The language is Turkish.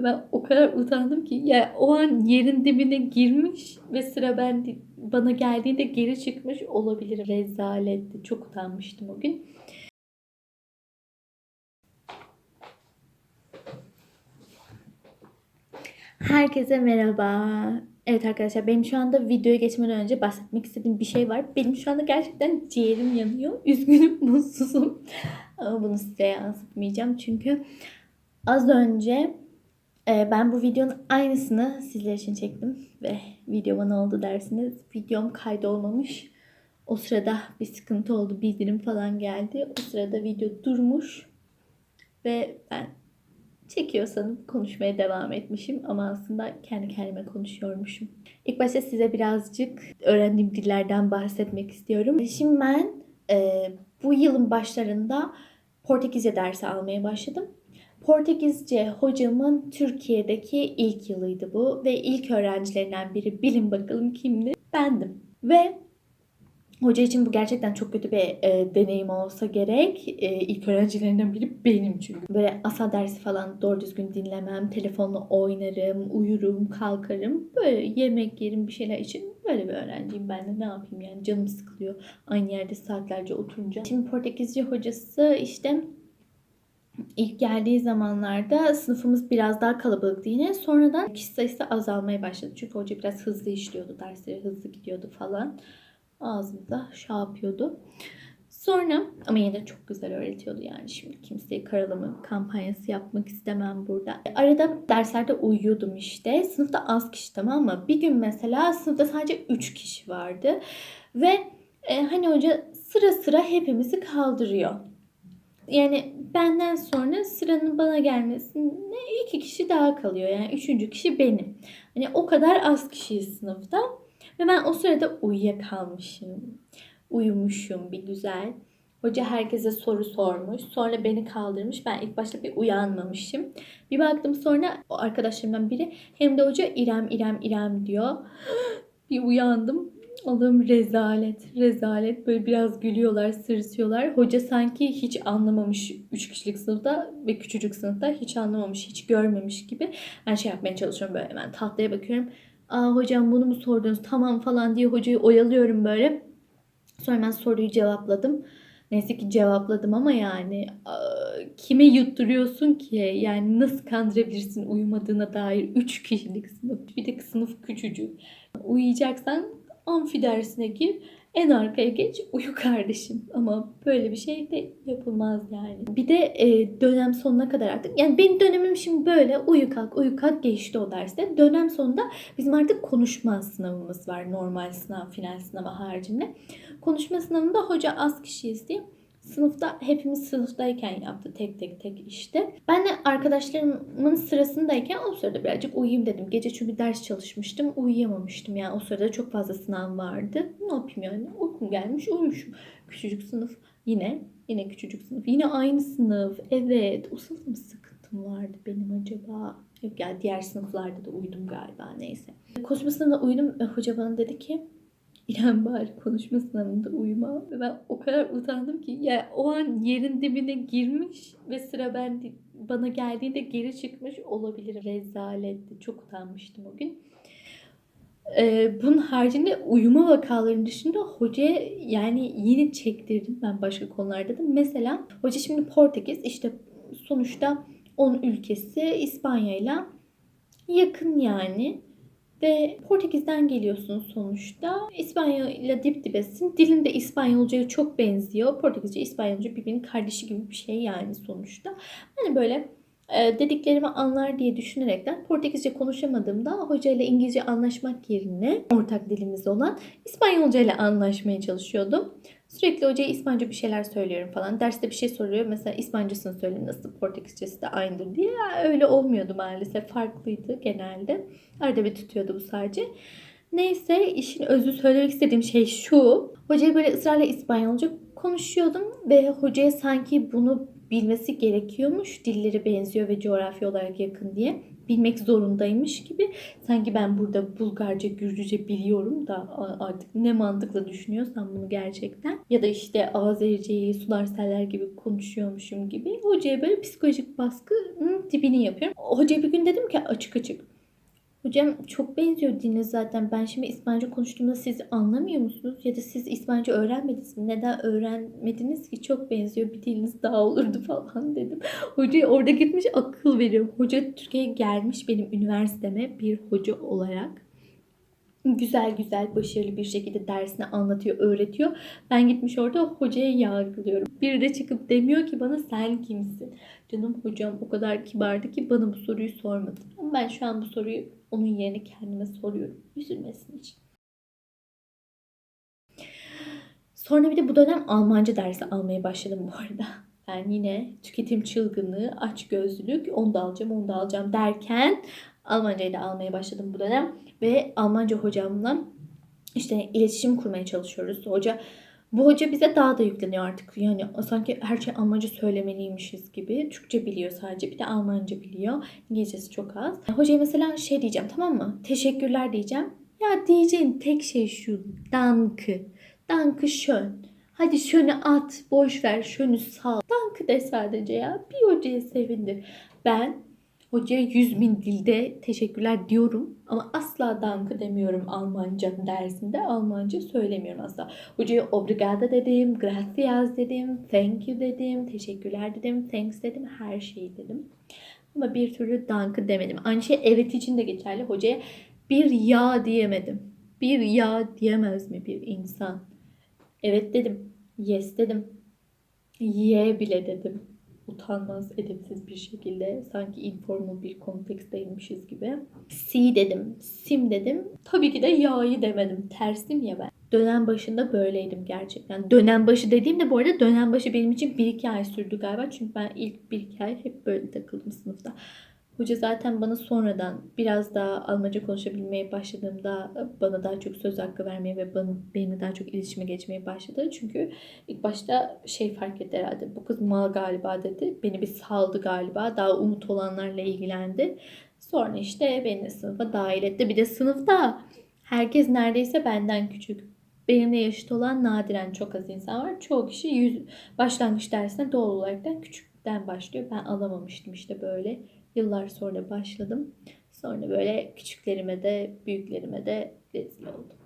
Ve ben o kadar utandım ki ya o an yerin dibine girmiş ve sıra ben bana geldiğinde geri çıkmış olabilir. Rezaletti. Çok utanmıştım o gün. Herkese merhaba. Evet arkadaşlar benim şu anda videoya geçmeden önce bahsetmek istediğim bir şey var. Benim şu anda gerçekten ciğerim yanıyor. Üzgünüm, mutsuzum. Ama bunu size yansıtmayacağım. Çünkü az önce ben bu videonun aynısını sizler için çektim. Ve videoma ne oldu dersiniz. Videom kaydolmamış. O sırada bir sıkıntı oldu. Bildirim falan geldi. O sırada video durmuş. Ve ben çekiyorsanız konuşmaya devam etmişim ama aslında kendi kendime konuşuyormuşum. İlk başta size birazcık öğrendiğim dillerden bahsetmek istiyorum. Şimdi ben e, bu yılın başlarında Portekizce dersi almaya başladım. Portekizce hocamın Türkiye'deki ilk yılıydı bu ve ilk öğrencilerinden biri bilin bakalım kimdi? Bendim. Ve Hoca için bu gerçekten çok kötü bir e, deneyim olsa gerek. E, ilk öğrencilerinden biri benim çünkü. Böyle asa dersi falan doğru düzgün dinlemem. Telefonla oynarım, uyurum, kalkarım. Böyle yemek yerim bir şeyler için böyle bir öğrenciyim ben de ne yapayım yani canım sıkılıyor. Aynı yerde saatlerce oturunca. Şimdi Portekizce hocası işte ilk geldiği zamanlarda sınıfımız biraz daha kalabalıktı yine. Sonradan kişi sayısı azalmaya başladı. Çünkü hoca biraz hızlı işliyordu. Dersleri hızlı gidiyordu falan ağzımda şey yapıyordu. Sonra ama yine de çok güzel öğretiyordu yani şimdi kimseyi karalama kampanyası yapmak istemem burada. Arada derslerde uyuyordum işte. Sınıfta az kişi tamam mı? Bir gün mesela sınıfta sadece 3 kişi vardı. Ve e, hani hoca sıra sıra hepimizi kaldırıyor. Yani benden sonra sıranın bana gelmesine iki kişi daha kalıyor. Yani üçüncü kişi benim. Hani o kadar az kişiyiz sınıfta. Ve ben o sırada uyuyakalmışım. Uyumuşum bir güzel. Hoca herkese soru sormuş. Sonra beni kaldırmış. Ben ilk başta bir uyanmamışım. Bir baktım sonra o arkadaşlarımdan biri hem de hoca İrem İrem İrem diyor. bir uyandım. Allah'ım rezalet, rezalet. Böyle biraz gülüyorlar, sırsıyorlar. Hoca sanki hiç anlamamış 3 kişilik sınıfta ve küçücük sınıfta hiç anlamamış, hiç görmemiş gibi. Ben şey yapmaya çalışıyorum böyle hemen tahtaya bakıyorum. Aa hocam bunu mu sordunuz tamam falan diye hocayı oyalıyorum böyle. Sonra ben soruyu cevapladım. Neyse ki cevapladım ama yani kime yutturuyorsun ki? Yani nasıl kandırabilirsin uyumadığına dair 3 kişilik sınıf. Bir de sınıf küçücük. Uyuyacaksan amfi dersine gir. En arkaya geç uyu kardeşim. Ama böyle bir şey de yapılmaz yani. Bir de e, dönem sonuna kadar artık. Yani benim dönemim şimdi böyle uyu kalk uyu kalk geçti o derste. Dönem sonunda bizim artık konuşma sınavımız var. Normal sınav, final sınavı haricinde. Konuşma sınavında hoca az kişiyiz diye Sınıfta hepimiz sınıftayken yaptı tek tek tek işte. Ben de arkadaşlarımın sırasındayken o sırada birazcık uyuyayım dedim. Gece çünkü ders çalışmıştım. Uyuyamamıştım yani o sırada çok fazla sınav vardı. Ne yapayım yani uykum gelmiş uyumuşum. Küçücük sınıf yine yine küçücük sınıf. Yine aynı sınıf. Evet o sınıf mı sıkıntım vardı benim acaba? Yok yani diğer sınıflarda da uyudum galiba neyse. Konuşma sınavında uyudum. Hoca bana dedi ki İrem bari konuşma sınavında uyuma. Ve ben o kadar utandım ki ya o an yerin dibine girmiş ve sıra ben bana geldiğinde geri çıkmış olabilir. Rezaletti. Çok utanmıştım o gün. Ee, bunun haricinde uyuma vakalarının dışında hoca yani yine çektirdim ben başka konularda da. Mesela hoca şimdi Portekiz işte sonuçta onun ülkesi İspanya ile yakın yani. Ve Portekiz'den geliyorsun sonuçta. İspanya ile dip dibesin. Dilin de İspanyolcaya çok benziyor. Portekizce, İspanyolca birbirinin kardeşi gibi bir şey yani sonuçta. Hani böyle dediklerimi anlar diye düşünerekten Portekizce konuşamadığımda hoca ile İngilizce anlaşmak yerine ortak dilimiz olan İspanyolca ile anlaşmaya çalışıyordum. Sürekli hocaya İspanyolca bir şeyler söylüyorum falan. Derste bir şey soruyor. Mesela İspanyolcasını söyleyeyim nasıl Portekizcesi de aynıdır diye. Öyle olmuyordu maalesef. Farklıydı genelde. Arada bir tutuyordu bu sadece. Neyse işin özü söylemek istediğim şey şu. Hocaya böyle ısrarla İspanyolca konuşuyordum ve hocaya sanki bunu bilmesi gerekiyormuş. Dilleri benziyor ve coğrafya olarak yakın diye bilmek zorundaymış gibi. Sanki ben burada Bulgarca, Gürcüce biliyorum da artık ne mantıkla düşünüyorsam bunu gerçekten. Ya da işte Azerice'yi sular seller gibi konuşuyormuşum gibi. Hocaya böyle psikolojik baskı dibini yapıyorum. Hocaya bir gün dedim ki açık açık. Hocam çok benziyor diliniz zaten. Ben şimdi İspanyolca konuştuğumda siz anlamıyor musunuz? Ya da siz İspanyolca öğrenmediniz mi? Neden öğrenmediniz ki? Çok benziyor. Bir diliniz daha olurdu falan dedim. Hoca orada gitmiş akıl veriyorum. Hoca Türkiye'ye gelmiş benim üniversiteme bir hoca olarak. Güzel güzel başarılı bir şekilde dersini anlatıyor, öğretiyor. Ben gitmiş orada hocaya yargılıyorum. Biri de çıkıp demiyor ki bana sen kimsin? Canım hocam o kadar kibardı ki bana bu soruyu sormadı. Ama ben şu an bu soruyu onun yerine kendime soruyorum. Üzülmesin için. Sonra bir de bu dönem Almanca dersi almaya başladım bu arada. Ben yine tüketim çılgınlığı, açgözlülük, onu da alacağım, onu da alacağım derken Almancayı da almaya başladım bu dönem. Ve Almanca hocamla işte iletişim kurmaya çalışıyoruz. Hoca bu hoca bize daha da yükleniyor artık. Yani sanki her şey Almanca söylemeliymişiz gibi. Türkçe biliyor sadece. Bir de Almanca biliyor. İngilizcesi çok az. Hocaya mesela şey diyeceğim tamam mı? Teşekkürler diyeceğim. Ya diyeceğin tek şey şu. Danke. Danke schön. Hadi şunu at. Boş ver. Şunu sal. Danke de sadece ya. Bir hocaya sevindir. Ben Hocaya 100 bin dilde teşekkürler diyorum ama asla danke demiyorum Almanca dersinde. Almanca söylemiyorum asla. Hocaya obrigada dedim, gracias dedim, thank you dedim, teşekkürler dedim, thanks dedim, her şeyi dedim. Ama bir türlü danke demedim. Aynı şey evet için de geçerli. Hocaya bir ya diyemedim. Bir ya diyemez mi bir insan? Evet dedim. Yes dedim. Ye bile dedim utanmaz, edepsiz bir şekilde sanki informal bir konteksteymişiz gibi. Si dedim, sim dedim. Tabii ki de ya'yı demedim. Tersim ya ben. Dönem başında böyleydim gerçekten. Dönem başı dediğimde bu arada dönem başı benim için 1-2 ay sürdü galiba. Çünkü ben ilk 1-2 ay hep böyle takıldım sınıfta. Hoca zaten bana sonradan biraz daha Almanca konuşabilmeye başladığımda bana daha çok söz hakkı vermeye ve bana, benimle daha çok iletişime geçmeye başladı. Çünkü ilk başta şey fark etti herhalde. Bu kız mal galiba dedi. Beni bir saldı galiba. Daha umut olanlarla ilgilendi. Sonra işte beni sınıfa dahil etti. Bir de sınıfta herkes neredeyse benden küçük. Benimle yaşıt olan nadiren çok az insan var. Çoğu kişi yüz, başlangıç dersine doğal olarak küçükten başlıyor. Ben alamamıştım işte böyle Yıllar sonra başladım. Sonra böyle küçüklerime de büyüklerime de rezil oldum.